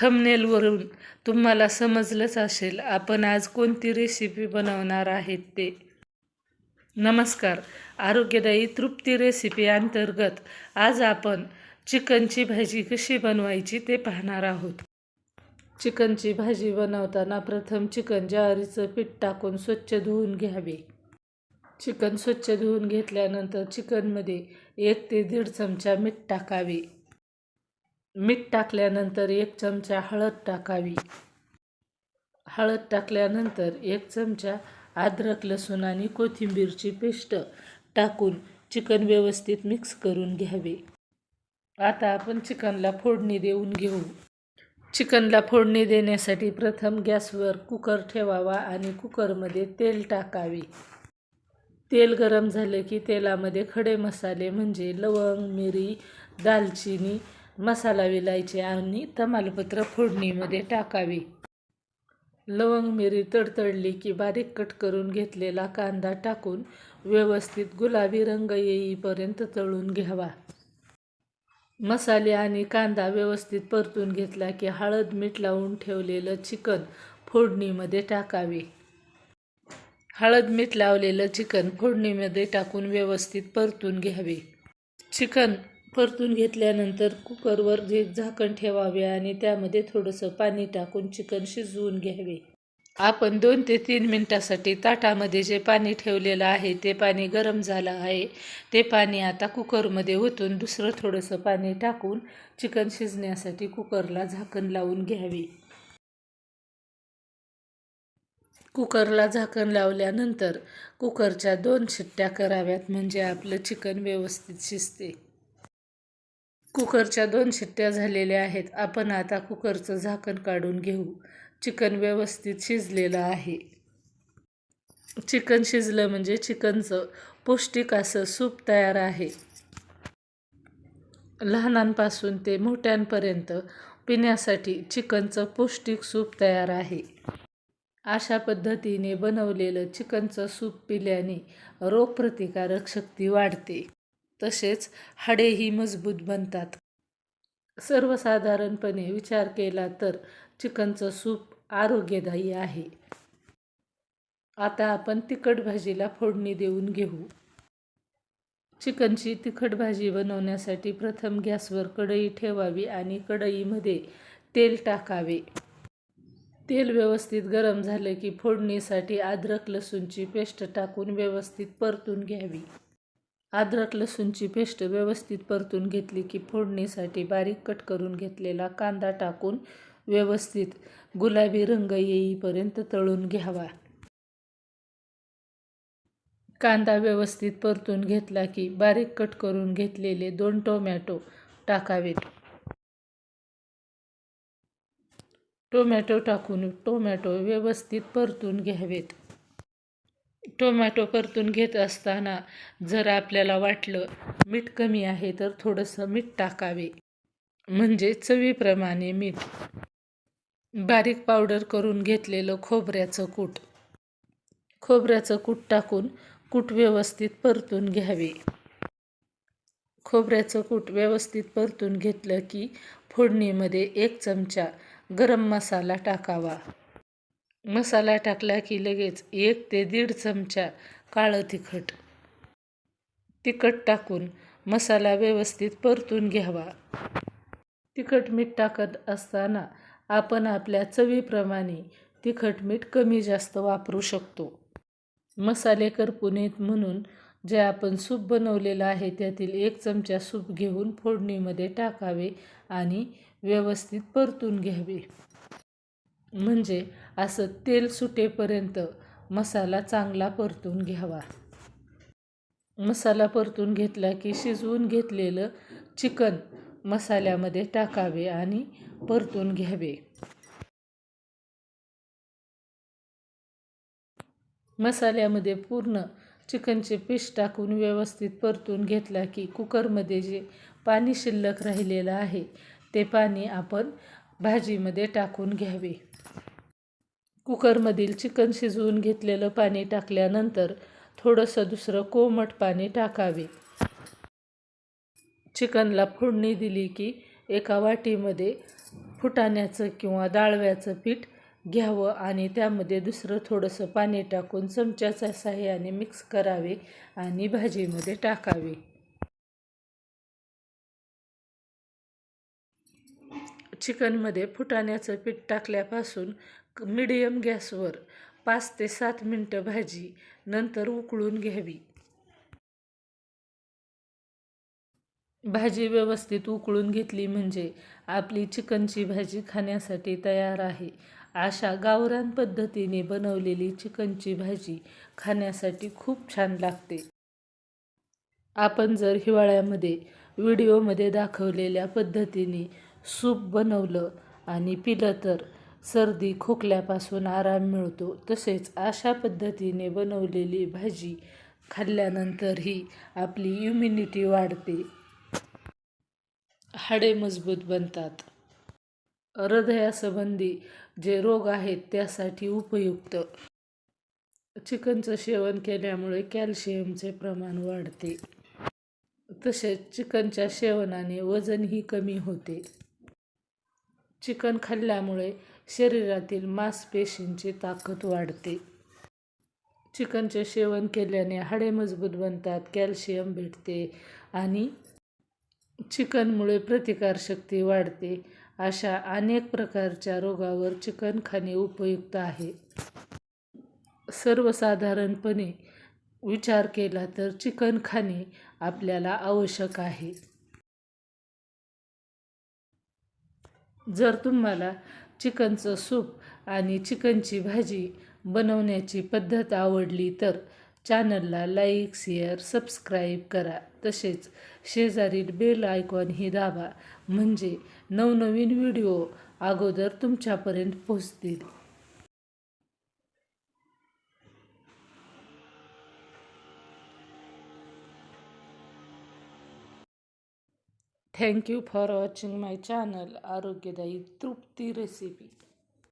थंबनेलवरून तुम्हाला समजलंच असेल आपण आज कोणती रेसिपी बनवणार आहेत ते. नमस्कार. आरोग्यदायी तृप्ती रेसिपी अंतर्गत आज आपण चिकनची भाजी कशी बनवायची ते पाहणार आहोत. चिकनची भाजी बनवताना प्रथम चिकन ज्वारीचं पीठ टाकून स्वच्छ धुवून घ्यावे. चिकन स्वच्छ धुवून घेतल्यानंतर चिकनमध्ये एक ते दीड चमचा मीठ टाकावे. मीठ टाकल्यानंतर एक चमचा हळद टाकावी. हळद टाकल्यानंतर एक चमचा अद्रक लसूण आणि कोथिंबीरची पेस्ट टाकून चिकन व्यवस्थित मिक्स करून घ्यावे. आता आपण चिकनला फोडणी देऊन घेऊ. चिकनला फोडणी देण्यासाठी प्रथम गॅसवर कुकर ठेवावा आणि कुकरमध्ये तेल टाकावे. तेल गरम झालं की तेलामध्ये खडे मसाले म्हणजे लवंग मिरी दालचिनी मसाला विलायची आणि तमालपत्र फोडणीमध्ये टाकावे. लवंग मिरी तडतडली की बारीक कट करून घेतलेला कांदा टाकून व्यवस्थित गुलाबी रंग येईपर्यंत तळून घ्यावा. मसाले आणि कांदा व्यवस्थित परतून घेतला की हळद मीठ लावून ठेवलेलं चिकन फोडणीमध्ये टाकावे. हळद मीठ लावलेलं चिकन फोडणीमध्ये टाकून व्यवस्थित परतून घ्यावे. चिकन परतून घेतल्यानंतर कुकरवर जे झाकण ठेवावे आणि त्यामध्ये थोडंसं पाणी टाकून चिकन शिजवून घ्यावे. आपण दोन ते तीन मिनटासाठी ताटामध्ये जे पाणी ठेवलेलं आहे ते पाणी गरम झालं आहे. ते पाणी आता कुकरमध्ये ओतून दुसरं थोडंसं पाणी टाकून चिकन शिजण्यासाठी कुकरला झाकण लावून घ्यावे. कुकरला झाकण लावल्यानंतर कुकरच्या दोन शिट्ट्या कराव्यात म्हणजे आपलं चिकन व्यवस्थित शिजते. कुकरच्या दोन शिट्ट्या झालेल्या आहेत. आपण आता कुकरचं झाकण काढून घेऊ. चिकन व्यवस्थित शिजलेलं आहे. चिकन शिजलं म्हणजे चिकनचं पौष्टिक असं सूप तयार आहे. लहानांपासून ते मोठ्यांपर्यंत पिण्यासाठी चिकनचं पौष्टिक सूप तयार आहे. अशा पद्धतीने बनवलेलं चिकनचं सूप पिल्याने रोगप्रतिकारक शक्ती वाढते. तसेच हाडेही मजबूत बनतात. सर्वसाधारणपणे विचार केला तर चिकनचं सूप आरोग्यदायी आहे. आता आपण तिखट भाजीला फोडणी देऊन घेऊ. चिकनची तिखट भाजी बनवण्यासाठी प्रथम गॅसवर कढई ठेवावी आणि कढईमध्ये तेल टाकावे. तेल व्यवस्थित गरम झालं की फोडणीसाठी अद्रक लसूणची पेस्ट टाकून व्यवस्थित परतून घ्यावी. अद्रक लसूणची पेस्ट व्यवस्थित परतून घेतली की फोडणीसाठी बारीक कट करून घेतलेला कांदा टाकून व्यवस्थित गुलाबी रंग येईपर्यंत तळून घ्यावा. कांदा व्यवस्थित परतून घेतला की बारीक कट करून घेतलेले दोन टोमॅटो टाकावेत. टोमॅटो टाकून टोमॅटो व्यवस्थित परतून घ्यावेत. टोमॅटो परतून घेत असताना जर आपल्याला वाटलं मीठ कमी आहे तर थोडंसं मीठ टाकावे. म्हणजे चवीप्रमाणे मीठ. बारीक पावडर करून घेतलेलं खोबऱ्याचं कूट. खोबऱ्याचं कूट टाकून कूट व्यवस्थित परतून घ्यावे. खोबऱ्याचं कूट व्यवस्थित परतून घेतलं की फोडणीमध्ये एक चमचा गरम मसाला टाकावा. मसाला टाकला की लगेच एक ते दीड चमचा काळं तिखट. तिखट टाकून मसाला व्यवस्थित परतून घ्यावा. तिखट मीठ टाकत असताना आपण आपल्या चवीप्रमाणे तिखट मीठ कमी जास्त वापरू शकतो. मसाले करपुनीत म्हणून जे आपण सूप बनवलेलं आहे त्यातील एक चमचा सूप घेऊन फोडणीमध्ये टाकावे आणि व्यवस्थित परतून घ्यावे. म्हणजे असं तेल सुटेपर्यंत मसाला चांगला परतून घ्यावा. मसाला परतून घेतला की शिजवून घेतलेलं चिकन मसाल्यामध्ये टाकावे आणि परतून घ्यावे. मसाल्यामध्ये पूर्ण चिकनचे पीस टाकून व्यवस्थित परतून घेतला की कुकरमध्ये जे पाणी शिल्लक राहिलेलं आहे ते पाणी आपण भाजीमध्ये टाकून घ्यावे. कुकरमधील चिकन शिजवून घेतलेलं पाणी टाकल्यानंतर थोडंसं दुसरं कोमट पाणी टाकावे. चिकनला फोडणी दिली की एका वाटीमध्ये फुटाण्याचं किंवा डाळव्याचं पीठ घ्यावं आणि त्यामध्ये दुसरं थोडंसं पाणी टाकून चमच्याच्या साह्याने मिक्स करावे आणि भाजीमध्ये टाकावे. चिकनमध्ये फुटाण्याचं पीठ टाकल्यापासून मिडियम गॅसवर पाच ते सात मिनटं भाजी नंतर उकळून घ्यावी. भाजी व्यवस्थित उकळून घेतली म्हणजे आपली चिकनची भाजी खाण्यासाठी तयार आहे. अशा गावरान पद्धतीने बनवलेली चिकनची भाजी खाण्यासाठी खूप छान लागते. आपण जर हिवाळ्यामध्ये व्हिडिओमध्ये दाखवलेल्या पद्धतीने सूप बनवलं आणि पिलं तर सर्दी खोकल्यापासून आराम मिळतो. तसेच अशा पद्धतीने बनवलेली भाजी खाल्ल्यानंतरही आपली इम्युनिटी वाढते. हाडे मजबूत बनतात. हृदयासंबंधी जे रोग आहेत त्यासाठी उपयुक्त. चिकनचं सेवन केल्यामुळे कॅल्शियमचे प्रमाण वाढते. तसेच चिकनच्या सेवनाने वजनही कमी होते. चिकन खाल्ल्यामुळे शरीरातील मांसपेशींची ताकद वाढते. चिकनचे सेवन केल्याने हाडे मजबूत बनतात कॅल्शियम भेटते आणि चिकनमुळे प्रतिकारशक्ती वाढते. अशा अनेक प्रकारच्या रोगावर चिकन खाणे उपयुक्त आहे. सर्वसाधारणपणे विचार केला तर चिकन खाणे आपल्याला आवश्यक आहे. जर तुम्हाला चिकनचं सूप आणि चिकनची भाजी बनवण्याची पद्धत आवडली तर चॅनलला लाईक शेअर सबस्क्राईब करा. तसेच शेजारील बेल आयकॉनही दाबा. म्हणजे नवनवीन व्हिडिओ अगोदर तुमच्यापर्यंत पोहोचतील. Thank you for watching my channel ಆರೋಗ್ಯದಾಯಿ ತೃಪ್ತಿ ರೆಸಿಪಿ